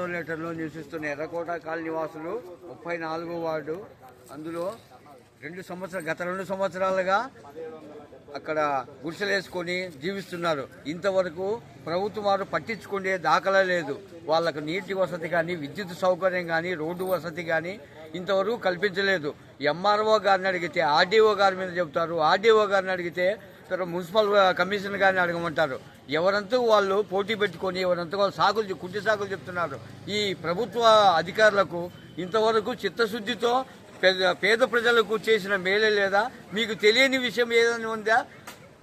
వందల నివసిస్తున్న ఎర్రకోట కాలనీ నివాసులు ముప్పై నాలుగో వార్డు. అందులో రెండు సంవత్సరాలు గత రెండు సంవత్సరాలుగా అక్కడ గుడిసెలు వేసుకొని జీవిస్తున్నారు. ఇంతవరకు ప్రభుత్వం వారు పట్టించుకునే దాఖలా లేదు. వాళ్ళకు నీటి వసతి కానీ విద్యుత్ సౌకర్యం కానీ రోడ్డు వసతి కానీ ఇంతవరకు కల్పించలేదు. ఎంఆర్ఓ గారిని అడిగితే ఆర్డీఓ గారి మీద చెబుతారు. ఆర్డీఓ గారిని అడిగితే తర్వాత మున్సిపల్ కమిషన్ గారిని అడగమంటారు. ఎవరంతా వాళ్ళు పోటీ పెట్టుకొని ఎవరంతా వాళ్ళు సాకులు కుట్టి కుంటి సాగులు చెప్తున్నారు. ఈ ప్రభుత్వ అధికారులకు ఇంతవరకు చిత్తశుద్ధితో పేద పేద ప్రజలకు చేసిన మేలే లేదా? మీకు తెలియని విషయం ఏదైనా ఉందా?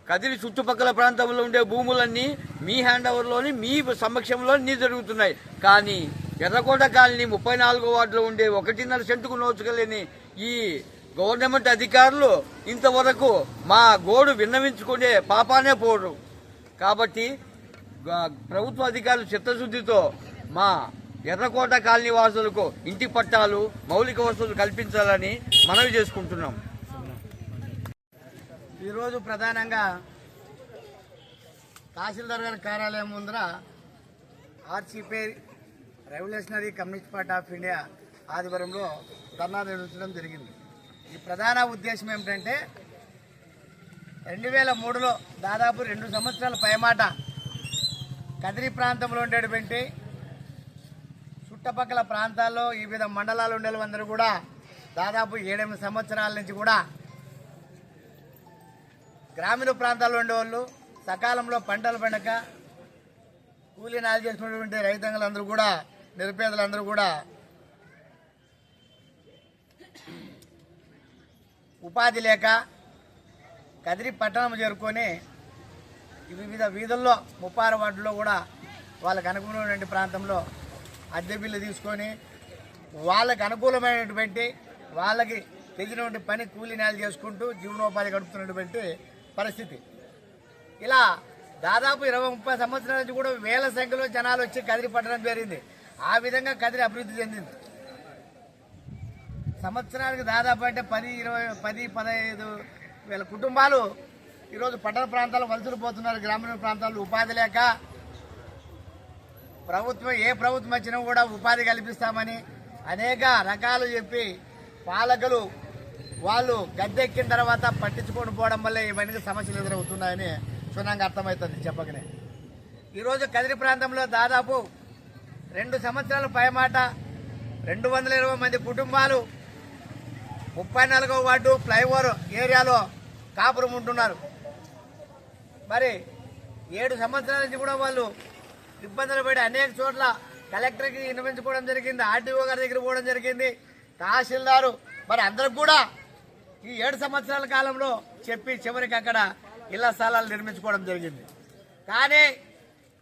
కదిరి చుట్టుపక్కల ప్రాంతంలో ఉండే భూములన్నీ మీ హ్యాండ్ ఓవర్లోని మీ సమక్షంలోని జరుగుతున్నాయి. కానీ ఎర్రకోట కాలనీ ముప్పై నాలుగో వార్డులో ఉండే ఒకటిన్నర సెంటుకు నోచుకోలేని ఈ గవర్నమెంట్ అధికారులు ఇంతవరకు మా గోడు విన్నవించుకునే పాపానే పోరు. కాబట్టి ప్రభుత్వ అధికారులు చిత్తశుద్ధితో మా ఎర్రకోట కాలనీ వాసులకు ఇంటి పట్టాలు మౌలిక వసతులు కల్పించాలని మనవి చేసుకుంటున్నాం. ఈరోజు ప్రధానంగా తహసీల్దార్ గారి కార్యాలయం ముందర RCP revolutionary communist party of India ఆధ్వర్యంలో ధర్నా నిర్వహించడం జరిగింది. ఈ ప్రధాన ఉద్దేశం ఏమిటంటే రెండు వేల మూడులో దాదాపు రెండు సంవత్సరాల పైమాట కదిరి ప్రాంతంలో ఉండేటువంటి చుట్టుపక్కల ప్రాంతాల్లో ఈ విధ మండలాలు ఉండే కూడా దాదాపు ఏడెనిమిది సంవత్సరాల నుంచి కూడా గ్రామీణ ప్రాంతాల్లో ఉండేవాళ్ళు. సకాలంలో పంటలు పండక కూలీ నాది చేసుకున్నటువంటి రైతాంగులందరూ కూడా నిరుపేదలందరూ కూడా ఉపాధి లేక కదిరి పట్టణం చేరుకొని వివిధ వీధుల్లో ముప్పార వార్డులో కూడా వాళ్ళకు అనుకూలమైనటువంటి ప్రాంతంలో అద్దె బిల్లు తీసుకొని వాళ్ళకి అనుకూలమైనటువంటి వాళ్ళకి తెగినటువంటి పని కూలీ నేలు చేసుకుంటూ జీవనోపాధి గడుపుతున్నటువంటి పరిస్థితి. ఇలా దాదాపు ఇరవై ముప్పై సంవత్సరాల నుంచి కూడా వేల సంఖ్యలో జనాలు వచ్చి కదిరి పట్టడం జరిగింది ఆ విధంగా కదిరి అభివృద్ధి చెందింది. సంవత్సరానికి దాదాపు అంటే పది ఇరవై పది పదహైదు వీళ్ళ కుటుంబాలు ఈరోజు పట్టణ ప్రాంతాలు వలసలు పోతున్నారు గ్రామీణ ప్రాంతాల్లో ఉపాధి లేక ప్రభుత్వం ఏ ప్రభుత్వం వచ్చినా కూడా ఉపాధి కల్పిస్తామని అనేక రకాలు చెప్పి పాలకులు వాళ్ళు గద్దెక్కిన తర్వాత పట్టించుకొని పోవడం వల్ల ఇవన్నీ సమస్యలు ఎదురవుతున్నాయని క్షుణ్ణంగా అర్థమవుతుంది చెప్పకనే. ఈరోజు కదిరి ప్రాంతంలో దాదాపు రెండు సంవత్సరాల పైమాట రెండు వందల ఇరవై మంది కుటుంబాలు ముప్పై నాలుగో వార్డు ఫ్లైఓవర్ ఏరియాలో కాపురం ఉంటున్నారు. మరి ఏడు సంవత్సరాల నుంచి కూడా వాళ్ళు ఇబ్బందులు పడి అనేక చోట్ల కలెక్టర్కి వినిపించుకోవడం జరిగింది ఆర్టీఓ గారి దగ్గర పోవడం జరిగింది తహసీల్దారు. మరి అందరికి కూడా ఈ ఏడు సంవత్సరాల కాలంలో చెప్పి చివరికి అక్కడ ఇళ్ళ స్థలాలు నిర్మించుకోవడం జరిగింది. కానీ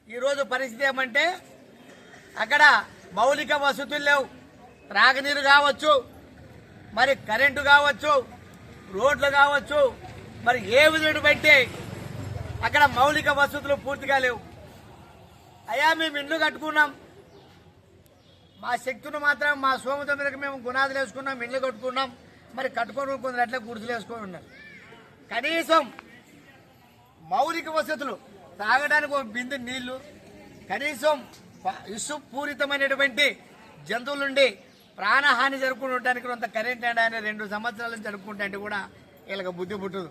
ఈరోజు పరిస్థితి ఏమంటే అక్కడ మౌలిక వసతులు లేవు. త్రాగునీరు కావచ్చు మరి కరెంటు కావచ్చు రోడ్లు కావచ్చు మరి ఏ విధుడు పెట్టి అక్కడ మౌలిక వసతులు పూర్తిగా లేవు. అయ్యా మేము ఇల్లు కట్టుకున్నాం. మా శక్తులు మాత్రం మా సోమత మీదకి మేము గుణాదులు వేసుకున్నాం ఇల్లు కట్టుకున్నాం. మరి కట్టుకొని కొందరు అట్లా గుడిసెలు వేసుకొని ఉన్నారు. కనీసం మౌలిక వసతులు తాగడానికి ఒక బిందు నీళ్ళు కనీసం ప- విషపూరితమైనటువంటి జంతువుల నుండి ప్రాణహాని జరుపుకుంటానికి కొంత కరెంట్ అండ్ ఆయన రెండు సంవత్సరాల నుంచి జరుపుకుంటే అంటే కూడా వీళ్ళకి బుద్ధి పుట్టదు.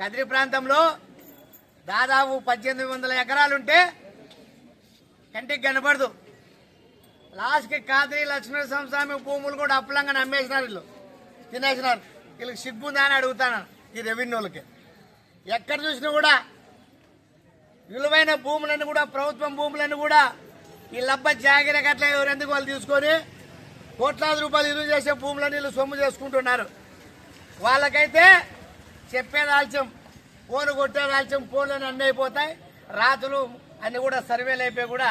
కదిరి ప్రాంతంలో దాదాపు పద్దెనిమిది వందల ఎకరాలుంటే కంటికి కనపడదు. లాస్ట్కి కాదిరి లక్ష్మణ స్వామి భూములు కూడా అప్పులంగా నమ్మేసినారు వీళ్ళు. తినేసినారు. వీళ్ళకి సిగ్గుందా అని అడుగుతాను ఈ రెవెన్యూలకి. ఎక్కడ చూసినా కూడా విలువైన భూములన్నీ కూడా ప్రభుత్వం భూములన్నీ కూడా ఈ లబ్బ జాగిర ఎవరెందుకు వాళ్ళు తీసుకొని కోట్లాది రూపాయలు ఇరువు చేసే భూములన్నీ వీళ్ళు సొమ్ము చేసుకుంటున్నారు. వాళ్ళకైతే చెప్పేది ఆలస్యం ఫోన్ కొట్టేది ఆలస్యం ఫోన్లను అన్నీ అయిపోతాయి. రాత్రులు అన్నీ కూడా సర్వేలు అయిపోయి కూడా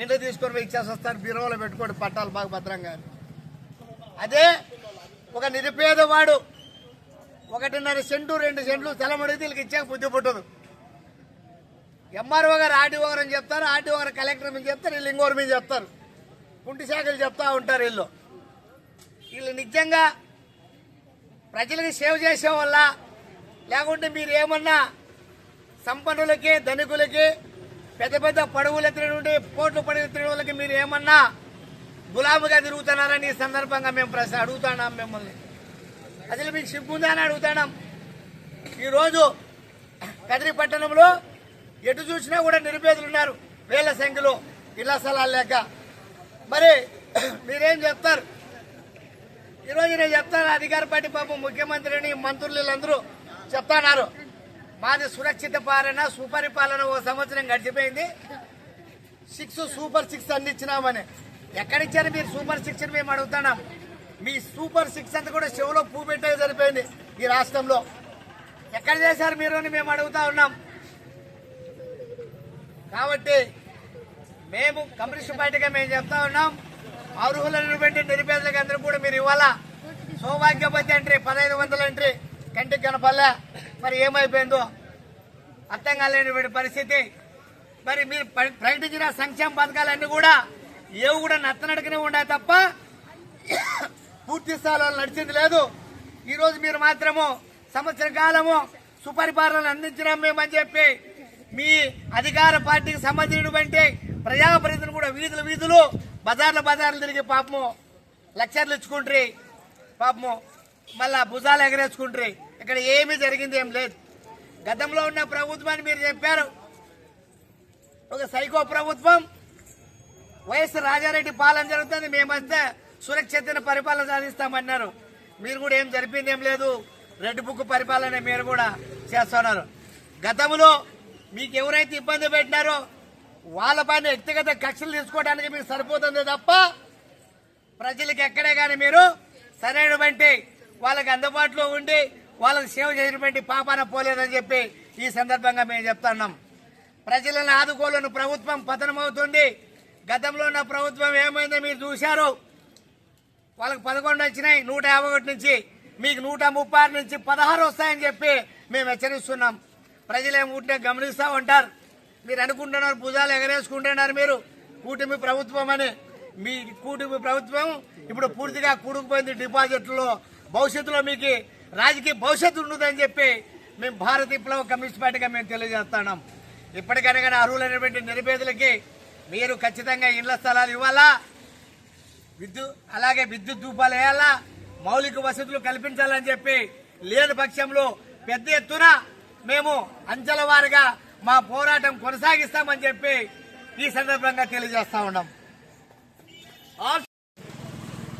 ఇంట్లో తీసుకొని పోయి ఇచ్చేసి వస్తారు. బీరువాలో పెట్టుకోండి పట్టాలు బాగా భద్రంగా అదే ఒక నిరుపేదవాడు ఒకటిన్నర సెంటు రెండు సెంట్లు స్థలం అడిగితే వీళ్ళకి ఇచ్చే బుద్ధి పుట్టదు. ఎంఆర్ఓ గారు ఆర్డీఓ గారు అని చెప్తారు ఆర్డీఓ గారు కలెక్టర్ మీద చెప్తారు వీళ్ళు ఇంకోరు మీద చెప్తారు. కుంటి శాఖలు చెప్తా ఉంటారు వీళ్ళు. వీళ్ళు నిజంగా ప్రజలకు సేవ చేసే వల్ల లేకుంటే మీరు ఏమన్నా సంపన్నులకి ధనికులకి పెద్ద పెద్ద పడవులు ఎత్తినటువంటి పోట్లు పడవ ఎత్తిన వాళ్ళకి మీరు ఏమన్నా గులాముగా తిరుగుతున్నారని ఈ సందర్భంగా మేము ప్రశ్న అడుగుతున్నాం మిమ్మల్ని. అసలు మీకు సిగ్గుందా అని అడుగుతున్నాం. ఈరోజు కదిరి పట్టణంలో ఎటు చూసినా కూడా నిరుపేదలు ఉన్నారు. వేల సంఖ్యలో ఇళ్ళ స్థలాలు లేక. మరి మీరేం చెప్తారు? ఈరోజు నేను చెప్తాను అధికార పార్టీ పాపం ముఖ్యమంత్రిని మంత్రులందరూ చెప్తాన్నారు. చెప్తున్నారు మాది సురక్షిత పాలన సుపరిపాలన ఓ సంవత్సరం గడిచిపోయింది. సిక్స్ సూపర్ సిక్స్ అందించినామని. ఎక్కడిచ్చారు మీరు సూపర్ సిక్స్ మేము అడుగుతున్నాం. మీ సూపర్ సిక్స్ అంతా కూడా చెవులో పూ పెట్టే సరిపోయింది ఈ రాష్ట్రంలో. ఎక్కడ చేశారు మీరు అని మేము అడుగుతా ఉన్నాం. కాబట్టి మేము కమ్యూనిస్ట్ పార్టీగా మేము చెప్తా ఉన్నాం. అర్హులైనటువంటి నిరుపేదలకు అందరూ కూడా మీరు ఇవ్వాలా? సౌభాగ్యపతి ఎంట్రీ పదహైదు వందల ఎంట్రీ కంటికి కనపల్లే మరి ఏమైపోయిందో? అర్థం కాలేనటువంటి పరిస్థితి. మరి మీరు ప్రకటించిన సంక్షేమ పథకాలన్నీ కూడా ఏవి కూడా నత్తనడకనే ఉండే తప్ప పూర్తి స్థాయిలో నడిచింది లేదు. ఈరోజు మీరు మాత్రము సంవత్సర కాలము సుపరిపాలన అందించడం మేమని చెప్పి మీ అధికార పార్టీకి సంబంధించినటువంటి ప్రజాప్రతినిధులు కూడా వీధులు వీధులు బజార్లు బజార్లు తిరిగి పాపము లక్షర్లు ఇచ్చుకుంటారు. పాపము మళ్ళా భుజాలు ఎగరేసుకుంటారు. ఇక్కడ ఏమీ జరిగింది ఏం లేదు. గతంలో ఉన్న ప్రభుత్వాన్ని మీరు చెప్పారు. ఒక సైకో ప్రభుత్వం వైఎస్ రాజారెడ్డి పాలన జరుగుతుంది. మేమంతా సురక్షితమైన పరిపాలన సాధిస్తామన్నారు. మీరు కూడా ఏం జరిపింది ఏం లేదు. రెడ్ బుక్ పరిపాలన మీరు కూడా చేస్తున్నారు. గతంలో మీకు ఎవరైతే ఇబ్బంది పెట్టినారో వాళ్ళ పైన వ్యక్తిగత కక్షలు తీసుకోవడానికి మీకు సరిపోతుంది తప్ప ప్రజలకు ఎక్కడే కానీ మీరు సరైనటువంటి వాళ్ళకి అందుబాటులో ఉండి వాళ్ళకి సేవ చేసినటువంటి పాపాన పోలేదని చెప్పి ఈ సందర్భంగా మేము చెప్తున్నాం. ప్రజలను ఆదుకోలేని ప్రభుత్వం పతనమవుతుంది. గతంలో ఉన్న ప్రభుత్వం ఏమైందో మీరు చూశారు. వాళ్ళకి పదకొండు వచ్చినాయి నూట యాభై ఒకటి నుంచి మీకు నూట ముప్పై నుంచి పదహారు వస్తాయని చెప్పి మేము హెచ్చరిస్తున్నాం. ప్రజలేం ఊటినే గమనిస్తూ ఉంటారు. మీరు అనుకుంటున్నారు భుజాలు ఎగరేసుకుంటున్నారు మీరు. కూటమి ప్రభుత్వం అని. మీ కూటమి ప్రభుత్వం ఇప్పుడు పూర్తిగా కూడుకుపోయింది డిపాజిట్లో భవిష్యత్తులో మీకు రాజకీయ భవిష్యత్తు ఉండదని చెప్పి మేము భారత విప్లవ కమ్యూనిస్ట్ పార్టీగా మేము తెలియజేస్తున్నాం. ఇప్పటికైనా అర్హులైనటువంటి నిరుపేదలకి మీరు ఖచ్చితంగా ఇళ్ళ స్థలాలు ఇవ్వాలా? విద్యుత్ అలాగే విద్యుత్ దూపాలు వేయాలా? మౌలిక వసతులు కల్పించాలని చెప్పి లేని పక్షంలో పెద్ద ఎత్తున మేము అంచెల వారిగా మా పోరాటం కొనసాగిస్తామని చెప్పి ఈ సందర్భంగా తెలియజేస్తా ఉన్నాం.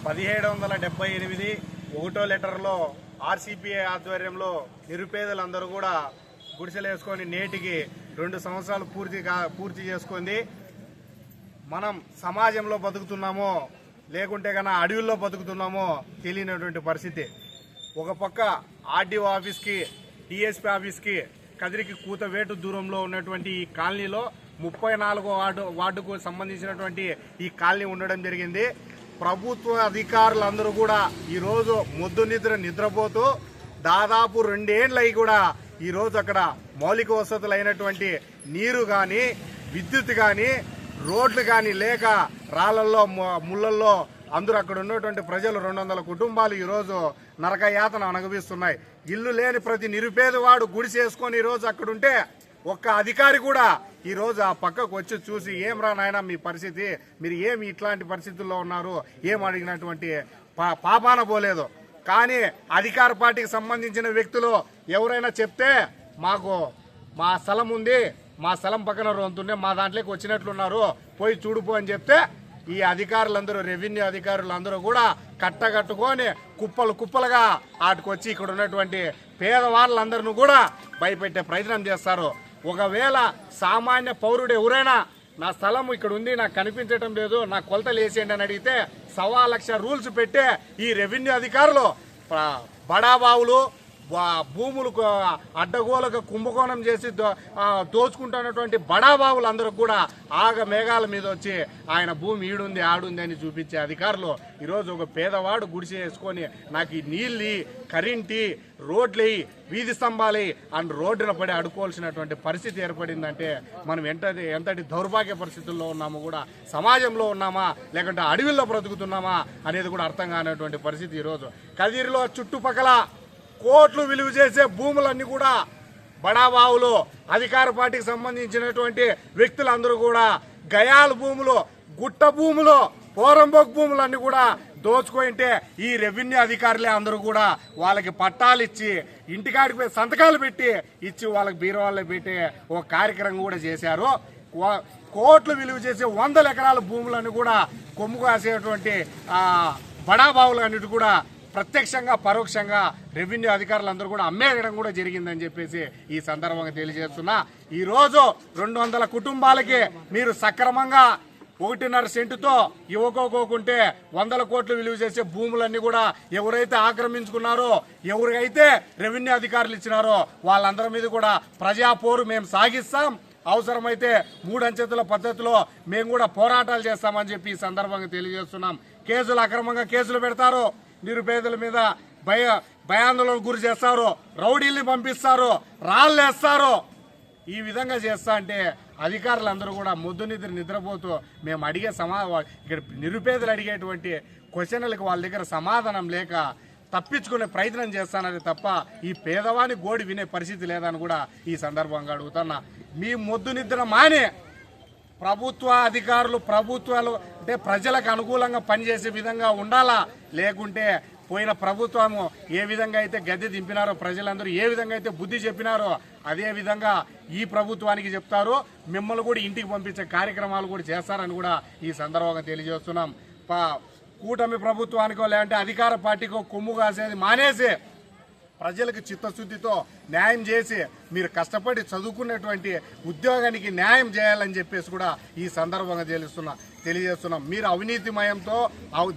పదిహేడు వందల డెబ్బై ఎనిమిది ఒకటో లెటర్లో ఆర్సీపీఐ ఆధ్వర్యంలో నిరుపేదలందరూ కూడా గుడిసెలు వేసుకొని నేటికి రెండు సంవత్సరాలు పూర్తి పూర్తి చేసుకుంది. మనం సమాజంలో బతుకుతున్నామో లేకుంటే కన్నా అడవుల్లో బతుకుతున్నామో తెలియనటువంటి పరిస్థితి. ఒక పక్క ఆర్డీఓ ఆఫీస్కి డిఎస్పీ ఆఫీస్కి కదిరికి కూతవేటు దూరంలో ఉన్నటువంటి ఈ కాలనీలో ముప్పై నాలుగో వార్డు వార్డుకు సంబంధించినటువంటి ఈ కాలనీ ఉండడం జరిగింది. ప్రభుత్వ అధికారులందరూ కూడా ఈరోజు మొద్దు నిద్ర నిద్రపోతూ దాదాపు రెండేళ్ళు కూడా ఈరోజు అక్కడ మౌలిక వసతులు అయినటువంటి నీరు కానీ విద్యుత్ కానీ రోడ్లు కానీ లేక రాళ్ళల్లో ముళ్ళల్లో అందరూ అక్కడ ఉన్నటువంటి ప్రజలు రెండు వందల కుటుంబాలు ఈరోజు నరకయాతన అనుభవిస్తున్నాయి. ఇల్లు లేని ప్రతి నిరుపేదవాడు గుడిసేసుకొని ఈరోజు అక్కడుంటే ఒక్క అధికారి కూడా ఈ రోజు ఆ పక్కకు వచ్చి చూసి ఏం రా నాయన మీ పరిస్థితి? మీరు ఏమి ఇట్లాంటి పరిస్థితుల్లో ఉన్నారు? ఏం అడిగినటువంటి పా- పాపాన పోలేదు. కానీ అధికార పార్టీకి సంబంధించిన వ్యక్తులు ఎవరైనా చెప్తే మాకు మా స్థలం ఉంది మా స్థలం పక్కన రొంతుండే మా దాంట్లోకి వచ్చినట్లున్నారు పోయి చూడుపో అని చెప్తే ఈ అధికారులందరూ రెవెన్యూ అధికారులందరూ కూడా కట్టగట్టుకొని కుప్పలు కుప్పలుగా ఆటికొచ్చి ఇక్కడ ఉన్నటువంటి పేదవాళ్ళందరిని కూడా భయపెట్టే ప్రయత్నం చేస్తారు. ఒకవేళ సామాన్య పౌరుడు ఎవరైనా నా స్థలం ఇక్కడ ఉంది నాకు కనిపించడం లేదు నా కొలతలు వేసేయండి అని అడిగితే సవా లక్ష రూల్స్ పెట్టే ఈ రెవెన్యూ అధికారులు బడాబావులు భూములు అడ్డగోలకు కుంభకోణం చేసి దోచుకుంటున్నటువంటి బడాబావులు అందరూ కూడా ఆగ మేఘాల మీద వచ్చి ఆయన భూమి ఈడుంది ఆడుంది అని చూపించే అధికారులు ఈరోజు ఒక పేదవాడు గుడిసి వేసుకొని నాకు ఈ నీళ్ళు కరెంటి రోడ్లు వీధి స్తంభాలు అండ్ రోడ్డున పడి అడుకోవాల్సినటువంటి పరిస్థితి ఏర్పడిందంటే మనం ఎంతటి ఎంతటి దౌర్భాగ్య పరిస్థితుల్లో ఉన్నామో కూడా సమాజంలో ఉన్నామా లేకుంటే అడవిలో బ్రతుకుతున్నామా అనేది కూడా అర్థం కానటువంటి పరిస్థితి ఈరోజు. కదిరిలో చుట్టుపక్కల కోట్లు విలువ చేసే భూములన్నీ కూడా బడాబావులు అధికార పార్టీకి సంబంధించినటువంటి వ్యక్తులందరూ కూడా గయాల భూములు గుట్ట భూములు పోరంబోక్ భూములన్నీ కూడా దోచుకుంటే ఈ రెవెన్యూ అధికారులే అందరూ కూడా వాళ్ళకి పట్టాలు ఇచ్చి ఇంటికాడికి పోయి సంతకాలు పెట్టి ఇచ్చి వాళ్ళకి బీరవాళ్ళు పెట్టి ఒక కార్యక్రమం కూడా చేశారు. కోట్లు విలువ చేసే వందల ఎకరాల భూములను కూడా కొమ్ము కాసేటువంటి బడాబావులు అన్నిటి కూడా ప్రత్యక్షంగా పరోక్షంగా రెవెన్యూ అధికారులందరూ కూడా అమ్మేయడం కూడా జరిగిందని చెప్పేసి ఈ సందర్భంగా తెలియజేస్తున్నా. ఈరోజు రెండు వందల కుటుంబాలకి మీరు సక్రమంగా ఒకటిన్నర సెంటుతో ఇవ్వకోకుంటే వందల కోట్లు విలువ చేసే భూములన్నీ కూడా ఎవరైతే ఆక్రమించుకున్నారో ఎవరికైతే రెవెన్యూ అధికారులు ఇచ్చినారో వాళ్ళందరి మీద కూడా ప్రజాపోరు మేము సాగిస్తాం. అవసరమైతే మూడంచెతుల పద్ధతిలో మేము కూడా పోరాటాలు చేస్తామని చెప్పి ఈ సందర్భంగా తెలియజేస్తున్నాం. కేసులు అక్రమంగా కేసులు పెడతారు. నిరుపేదల మీద భయ భయాందోళనకు గురి చేస్తారు. రౌడీల్ని పంపిస్తారు. రాళ్ళేస్తారు ఈ విధంగా చేస్తా అంటే అధికారులందరూ కూడా ముద్దు నిద్ర నిద్రపోతూ మేము అడిగే సమా ఇక్కడ నిరుపేదలు అడిగేటువంటి క్వశ్చన్లకు వాళ్ళ దగ్గర సమాధానం లేక తప్పించుకునే ప్రయత్నం చేస్తానని తప్ప ఈ పేదవాని గోడి వినే పరిస్థితి లేదని కూడా ఈ సందర్భంగా అడుగుతున్నా. మీ మొద్దు నిద్ర మానే. ప్రభుత్వ అధికారులు ప్రభుత్వాలు అంటే ప్రజలకు అనుకూలంగా పనిచేసే విధంగా ఉండాలా? లేకుంటే పోయిన ప్రభుత్వము ఏ విధంగా అయితే గద్దె దింపినారో ప్రజలందరూ ఏ విధంగా అయితే బుద్ధి చెప్పినారో అదే విధంగా ఈ ప్రభుత్వానికి చెప్తారు. మిమ్మల్ని కూడా ఇంటికి పంపించే కార్యక్రమాలు కూడా చేస్తారని కూడా ఈ సందర్భంగా తెలియజేస్తున్నాం. కూటమి ప్రభుత్వానికో లేదంటే అధికార పార్టీకో కొమ్ము కాసేది మానేసి ప్రజలకు చిత్తశుద్ధితో న్యాయం చేసి మీరు కష్టపడి చదువుకున్నటువంటి ఉద్యోగానికి న్యాయం చేయాలని చెప్పేసి కూడా ఈ సందర్భంగా తెలుస్తున్నా తెలియజేస్తున్నాం. మీరు అవినీతిమయంతో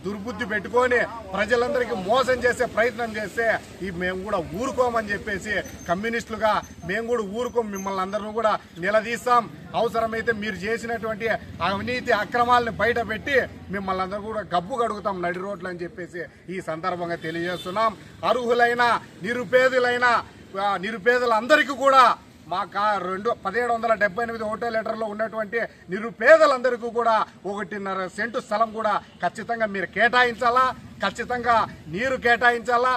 దుర్బుద్ధి పెట్టుకొని ప్రజలందరికీ మోసం చేసే ప్రయత్నం చేస్తే ఈ మేము కూడా ఊరుకోమని చెప్పేసి కమ్యూనిస్టులుగా మేము కూడా ఊరుకోం మిమ్మల్ని అందరినీ కూడా నిలదీస్తాం. అవసరమైతే మీరు చేసినటువంటి అవినీతి అక్రమాలను బయట పెట్టి మిమ్మల్ని అందరూ కూడా గబ్బు కడుగుతాం నడి రోడ్లు అని చెప్పేసి ఈ సందర్భంగా తెలియజేస్తున్నాం. అర్హులైన నిరుపేదలైన నిరుపేదలందరికీ కూడా మా కా రెండు పదిహేడు వందల డెబ్బై ఎనిమిది ఓటే లీటర్లో ఉన్నటువంటి నిరుపేదలందరికీ కూడా ఒకటిన్నర సెంటు స్థలం కూడా ఖచ్చితంగా మీరు కేటాయించాలా? ఖచ్చితంగా నీరు కేటాయించాలా?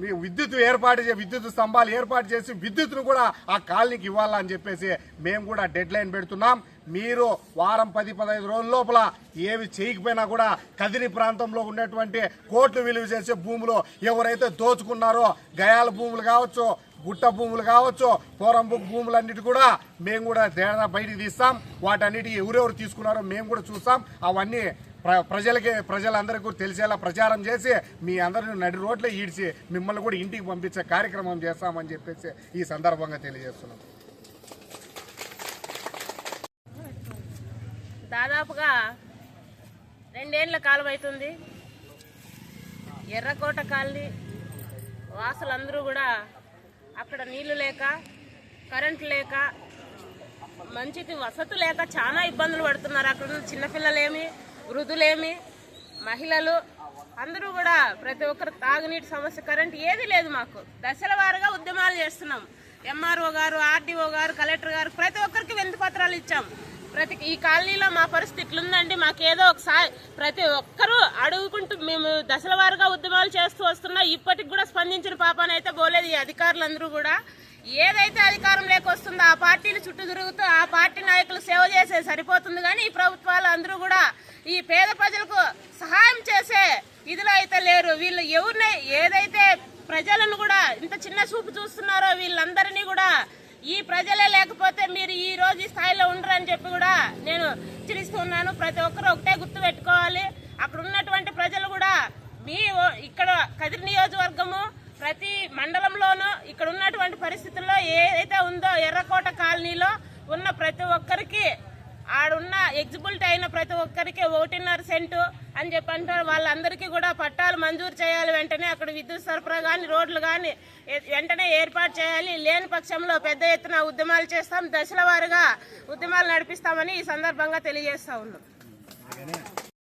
మీ విద్యుత్ ఏర్పాటు చే విద్యుత్ స్తంభాలు ఏర్పాటు చేసి విద్యుత్ను కూడా ఆ కాలనీకి ఇవ్వాలని చెప్పేసి మేము కూడా డెడ్ లైన్ పెడుతున్నాం. మీరు వారం పది పదహైదు రోజుల లోపల ఏవి చేయకపోయినా కూడా కదిరి ప్రాంతంలో ఉన్నటువంటి కోట్లు విలువ చేసే భూములు ఎవరైతే దోచుకున్నారో గయాల భూములు కావచ్చు గుట్ట భూములు కావచ్చు పోరంబు భూములన్నిటి కూడా మేము కూడా తేడా బయటికి తీస్తాం. వాటన్నిటికీ ఎవరెవరు తీసుకున్నారో మేము కూడా చూస్తాం. అవన్నీ ప్ర- ప్రజలకి ప్రజలందరికీ తెలిసేలా ప్రచారం చేసి మీ అందరిని నడి రోడ్లే ఈడ్చి మిమ్మల్ని కూడా ఇంటికి పంపించే కార్యక్రమం చేస్తామని చెప్పేసి ఈ సందర్భంగా తెలియజేస్తున్నాం. దాదాపుగా రెండేళ్ళ కాలం అవుతుంది ఎర్రకోట కాలనీ వాసులందరూ కూడా అక్కడ నీళ్ళు లేక కరెంటు లేక మంచికి వసతి లేక చాలా ఇబ్బందులు పడుతున్నారు. అక్కడ చిన్నపిల్లలేమి వృద్ధులేమి మహిళలు అందరూ కూడా ప్రతి ఒక్కరు తాగునీటి సమస్య కరెంట్ ఏది లేదు మాకు. దశల వారుగా ఉద్యమాలు చేస్తున్నాం. ఎంఆర్ఓ గారు ఆర్డీఓ గారు కలెక్టర్ గారు ప్రతి ఒక్కరికి వినతి పత్రాలు ఇచ్చాం. ప్రతి ఈ కాలనీలో మా పరిస్థితి ఇట్లుందండి మాకేదో ఒకసారి ప్రతి ఒక్కరూ అడుగుకుంటూ మేము దశల వారుగా ఉద్యమాలు చేస్తూ వస్తున్నా ఇప్పటికి కూడా స్పందించిన పాపానైతే పోలేదు ఈ అధికారులందరూ కూడా. ఏదైతే అధికారం లేకొస్తుందో ఆ పార్టీలు చుట్టూ తిరుగుతూ ఆ పార్టీ నాయకులు సేవ చేసే సరిపోతుంది. కానీ ఈ ప్రభుత్వాలు అందరూ కూడా ఈ పేద ప్రజలకు సహాయం చేసే ఇదిలో అయితే లేరు. వీళ్ళు ఎవరిని ఏదైతే ప్రజలను కూడా ఇంత చిన్న చూపు చూస్తున్నారో వీళ్ళందరినీ కూడా ఈ ప్రజలే లేకపోతే మీరు ఈ రోజు ఈ స్థాయిలో ఉండరు అని చెప్పి కూడా నేను హెచ్చరిస్తున్నాను ప్రతి ఒక్కరు ఒకటే గుర్తు పెట్టుకోవాలి. అక్కడ ఉన్నటువంటి ప్రజలు కూడా మీ ఇక్కడ కదిరి నియోజకవర్గము ప్రతి మండలంలోనూ ఇక్కడ ఉన్నటువంటి పరిస్థితుల్లో ఏదైతే ఉందో ఎర్రకోట కాలనీలో ఉన్న ప్రతి ఒక్కరికి ఆడున్న ఎగ్జిబుల్ట్ అయిన ప్రతి ఒక్కరికి ఒకటిన్నర సెంటు అని చెప్పి అంటారు. వాళ్ళందరికీ కూడా పట్టాలు మంజూరు చేయాలి వెంటనే అక్కడ విద్యుత్ సరఫరా కానీ రోడ్లు కానీ వెంటనే ఏర్పాటు చేయాలి. లేని పక్షంలో పెద్ద ఎత్తున ఉద్యమాలు చేస్తాం. దశల వారుగా ఉద్యమాలు నడిపిస్తామని ఈ సందర్భంగా తెలియజేస్తా ఉన్నాం.